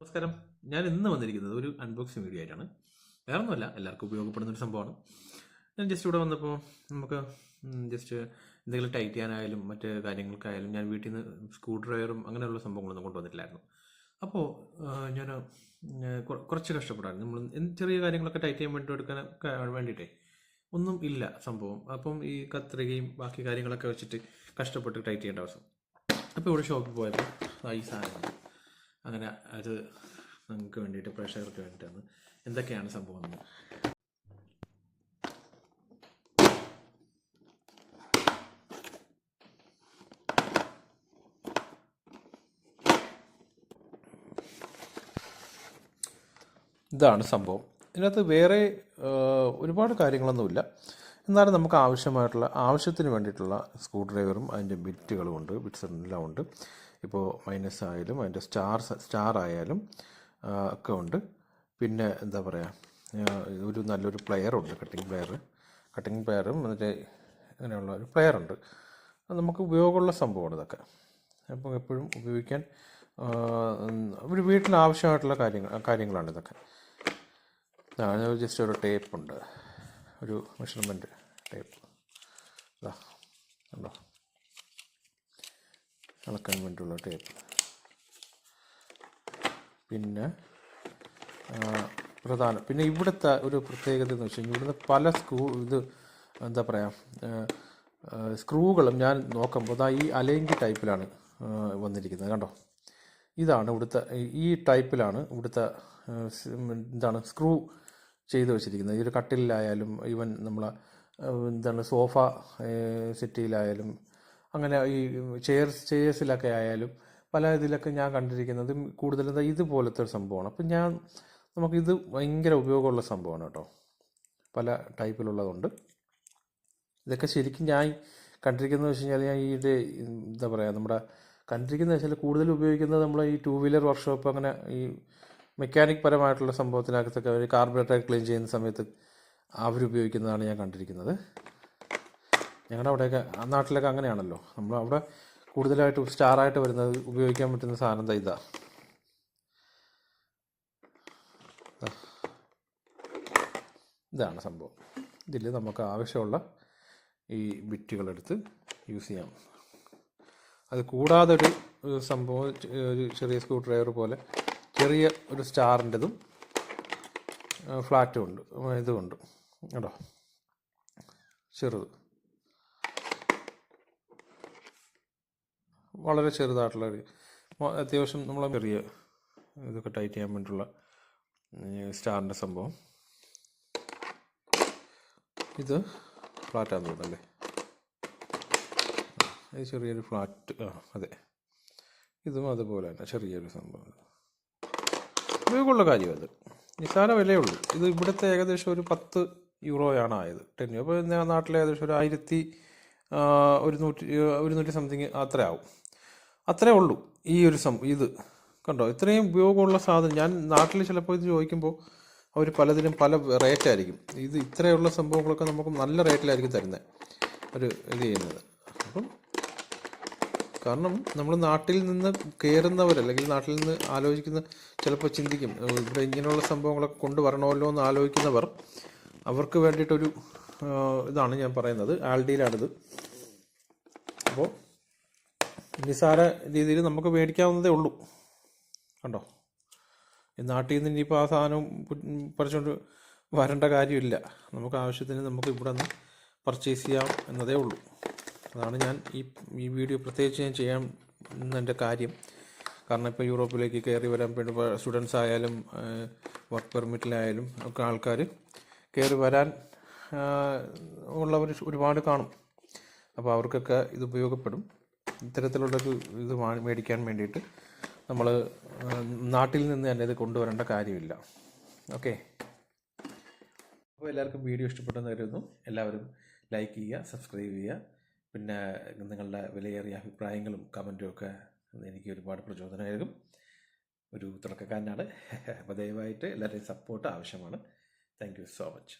നമസ്കാരം. ഞാൻ ഇന്ന് വന്നിരിക്കുന്നത് ഒരു അൺബോക്സിങ് വീഡിയോ ആയിട്ടാണ്. വേറെ ഒന്നുമല്ല എല്ലാവർക്കും ഉപയോഗപ്പെടുന്ന ഒരു സംഭവമാണ്. ഞാൻ ജസ്റ്റ് ഇവിടെ വന്നപ്പോൾ നമുക്ക് ജസ്റ്റ് എന്തെങ്കിലും ടൈറ്റ് ചെയ്യാനായാലും മറ്റ് കാര്യങ്ങൾക്കായാലും ഞാൻ വീട്ടിൽ നിന്ന് സ്ക്രൂ ഡ്രൈവറും അങ്ങനെയുള്ള സംഭവങ്ങളൊന്നും കൊണ്ടുവന്നിട്ടില്ലായിരുന്നു. അപ്പോൾ ഞാൻ കുറച്ച് കഷ്ടപ്പെടായിരുന്നു. നമ്മൾ ചെറിയ കാര്യങ്ങളൊക്കെ ടൈറ്റ് ചെയ്യാൻ വേണ്ടി എടുക്കാൻ വേണ്ടിയിട്ടേ ഒന്നും ഇല്ല സംഭവം. അപ്പം ഈ കത്രികയും ബാക്കി കാര്യങ്ങളൊക്കെ വെച്ചിട്ട് കഷ്ടപ്പെട്ട് ടൈറ്റ് ചെയ്യേണ്ട അവസ്ഥ. അപ്പോൾ ഇവിടെ ഷോപ്പിൽ പോയപ്പോൾ ഈ സാധനം അങ്ങനെ അത് നിങ്ങൾക്ക് വേണ്ടിയിട്ട് പ്രേക്ഷകർക്ക് വേണ്ടിയിട്ടാണ് എന്തൊക്കെയാണ് സംഭവം? ഇതാണ് സംഭവം. ഇതിനകത്ത് വേറെ ഒരുപാട് കാര്യങ്ങളൊന്നുമില്ല. എന്നാലും നമുക്ക് ആവശ്യമായിട്ടുള്ള ആവശ്യത്തിന് വേണ്ടിയിട്ടുള്ള സ്ക്രൂ ഡ്രൈവറും അതിന്റെ ബിറ്റുകളും ഉണ്ട് ബിറ്റ്സ് എല്ലാം ഉണ്ട്. ഇപ്പോൾ മൈനസ് ആയാലും അതിന്റെ സ്റ്റാർ സ്റ്റാർ ആയാലും ഒക്കെ ഉണ്ട്. പിന്നെ എന്താ പറയുക ഒരു നല്ലൊരു പ്ലെയറുണ്ട് കട്ടിങ് പ്ലെയർ കട്ടിങ് പ്ലെയറും എന്നിട്ട് അങ്ങനെയുള്ള ഒരു പ്ലെയറുണ്ട് നമുക്ക് ഉപയോഗമുള്ള സംഭവമാണ് ഇതൊക്കെ. അപ്പോൾ എപ്പോഴും ഉപയോഗിക്കാൻ ഒരു വീട്ടിൽ ആവശ്യമായിട്ടുള്ള കാര്യങ്ങൾ കാര്യങ്ങളാണ് ഇതൊക്കെ. ജസ്റ്റ് ഒരു ടേപ്പ് ഉണ്ട്. ഒരു മെഷർമെന്റ് ടേപ്പ് ഇതാ ഉണ്ടോ അളക്കാൻ വേണ്ടിയുള്ള ടേപ്പ് പിന്നെ പ്രധാനം പിന്നെ ഇവിടുത്തെ ഒരു പ്രത്യേകത എന്ന് വെച്ച് കഴിഞ്ഞാൽ ഇവിടുന്ന് പല സ്ക്രൂ ഇത് എന്താ പറയുക സ്ക്രൂകളും ഞാൻ നോക്കുമ്പോൾ ഇതാ ഈ അലേങ്കി ടൈപ്പിലാണ് വന്നിരിക്കുന്നത് കണ്ടോ? ഇതാണ് ഇവിടുത്തെ ഈ- ടൈപ്പിലാണ് ഇവിടുത്തെ എന്താണ് സ്ക്രൂ ചെയ്ത് വെച്ചിരിക്കുന്നത്. ഈ ഒരു കട്ടിലായാലും ഈവൻ നമ്മളെ എന്താണ് സോഫ സിറ്റിയിലായാലും അങ്ങനെ ഈ ചെയർസ് ചെയേഴ്സിലൊക്കെ ആയാലും പല ഇതിലൊക്കെ ഞാൻ കണ്ടിരിക്കുന്നത് കൂടുതലും ഇതുപോലത്തെ ഒരു സംഭവമാണ്. അപ്പം ഞാൻ നമുക്കിത് ഭയങ്കര ഉപയോഗമുള്ള സംഭവമാണ് കേട്ടോ. പല ടൈപ്പിലുള്ളതുണ്ട്. ഇതൊക്കെ ശരിക്കും ഞാൻ കണ്ടിരിക്കുന്നത് വെച്ച് കഴിഞ്ഞാൽ ഞാൻ ഈ എന്താ പറയുക നമ്മുടെ കണ്ടിരിക്കുന്നത് വെച്ചാൽ കൂടുതൽ ഉപയോഗിക്കുന്നത് നമ്മൾ ഈ ടൂ വീലർ വർക്ക്ഷോപ്പ് അങ്ങനെ ഈ മെക്കാനിക് പരമായിട്ടുള്ള സംഭവത്തിനകത്തൊക്കെ അവർ കാർബറേറ്റർ ക്ലീൻ ചെയ്യുന്ന സമയത്ത് അവരുപയോഗിക്കുന്നതാണ് ഞാൻ കണ്ടിരിക്കുന്നത്. ഞങ്ങളുടെ അവിടെയൊക്കെ ആ നാട്ടിലൊക്കെ അങ്ങനെയാണല്ലോ. നമ്മൾ അവിടെ കൂടുതലായിട്ട് സ്റ്റാറായിട്ട് വരുന്നത് ഉപയോഗിക്കാൻ പറ്റുന്ന സാധനം എന്താ ഇതാ. ഇതാണ് സംഭവം. ഇതിൽ നമുക്ക് ആവശ്യമുള്ള ഈ ബിറ്റുകളെടുത്ത് യൂസ് ചെയ്യാം. അത് കൂടാതെ ഒരു ഒരു സംഭവം ഒരു ചെറിയ സ്ക്രൂ ഡ്രൈവർ പോലെ ചെറിയ ഒരു സ്റ്റാറിന്റെതും ഫ്ലാറ്റും ഉണ്ട് ഇതുമുണ്ട് കേട്ടോ ചെറുത്. വളരെ ചെറുതായിട്ടുള്ള ഒരു അത്യാവശ്യം നമ്മളെ ചെറിയ ഇതൊക്കെ ടൈറ്റ് ചെയ്യാൻ വേണ്ടിയിട്ടുള്ള സ്റ്റാറിന്റെ സംഭവം. ഇത് ഫ്ലാറ്റാന്ന് തോന്നുന്നല്ലേ? ഇത് ചെറിയൊരു ഫ്ലാറ്റ് ആ അതെ. ഇതും അതുപോലെ തന്നെ ചെറിയൊരു സംഭവം. ഉപയോഗമുള്ള കാര്യം അത് നിസ്സാര വിലയുള്ളൂ ഇത് ഇവിടുത്തെ ഏകദേശം ഒരു പത്ത് യൂറോയാണ് ആയത് ടെൻ യു അപ്പോൾ നാട്ടിൽ ഏകദേശം ഒരു ആയിരത്തി ഒരു നൂറ്റി ഒരു നൂറ്റി സംതിങ് അത്രേ ആവും അത്രേ ഉള്ളൂ ഈ ഒരു സം ഇത്. കണ്ടോ? ഇത്രയും ഉപയോഗമുള്ള സാധനം. ഞാൻ നാട്ടിൽ ചിലപ്പോൾ ഇത് ചോദിക്കുമ്പോൾ അവർ പലതിനും പല റേറ്റ് ആയിരിക്കും. ഇത് ഇത്രയുള്ള സംഭവങ്ങളൊക്കെ നമുക്ക് നല്ല റേറ്റിലായിരിക്കും തരുന്നത് ഒരു ഇത് ചെയ്യുന്നത്. അപ്പം കാരണം നമ്മൾ നാട്ടിൽ നിന്ന് കയറുന്നവർ അല്ലെങ്കിൽ നാട്ടിൽ നിന്ന് ആലോചിക്കുന്ന ചിലപ്പോൾ ചിന്തിക്കും "ഓ, ഇവിടെ ഇങ്ങനെയുള്ള സംഭവങ്ങളൊക്കെ കൊണ്ടുവരണമല്ലോ എന്ന് ആലോചിക്കുന്നവർ അവർക്ക് വേണ്ടിയിട്ടൊരു ഇതാണ് ഞാൻ പറയുന്നത്. ആൽഡിയിലാണിത്. അപ്പോൾ നിസ്സാര രീതിയിൽ നമുക്ക് മേടിക്കാവുന്നതേ ഉള്ളൂ. കണ്ടോ? നാട്ടിൽ നിന്ന് ഇനിയിപ്പോൾ ആ സാധനം പറിച്ചുകൊണ്ട് വരേണ്ട കാര്യമില്ല. നമുക്ക് ആവശ്യത്തിന് നമുക്ക് ഇവിടെ നിന്ന് പർച്ചേസ് ചെയ്യാം എന്നതേ ഉള്ളൂ. അതാണ് ഞാൻ ഈ ഈ വീഡിയോ പ്രത്യേകിച്ച് ഞാൻ ചെയ്യാൻ എന്റെ കാര്യം. കാരണം ഇപ്പോൾ യൂറോപ്പിലേക്ക് കയറി വരാൻ വേണ്ടി സ്റ്റുഡൻസ് ആയാലും വർക്ക് പെർമിറ്റിലായാലും ഒക്കെ ആൾക്കാർ കയറി വരാൻ ഉള്ളവർ ഒരുപാട് കാണും. അപ്പോൾ അവർക്കൊക്കെ ഇത് ഉപയോഗപ്പെടും. ഇത്തരത്തിലുള്ളൊരു ഇത് മേടിക്കാൻ വേണ്ടിയിട്ട് നമ്മൾ നാട്ടിൽ നിന്ന് തന്നെ ഇത് കൊണ്ടുവരേണ്ട കാര്യമില്ല. ഓക്കെ? അപ്പോൾ എല്ലാവർക്കും വീഡിയോ ഇഷ്ടപ്പെട്ടെന്ന് കരുതുന്നു. എല്ലാവരും ലൈക്ക് ചെയ്യുക സബ്സ്ക്രൈബ് ചെയ്യുക. പിന്നെ നിങ്ങളുടെ വിലയേറിയ അഭിപ്രായങ്ങളും കമന്റും ഒക്കെ എനിക്ക് ഒരുപാട് പ്രചോദനമായിരിക്കും. ഒരു തുടക്കക്കാരനാണ്. അപ്പോൾ ദയവായിട്ട് എല്ലാവരുടെയും സപ്പോർട്ട് ആവശ്യമാണ്. Thank you so much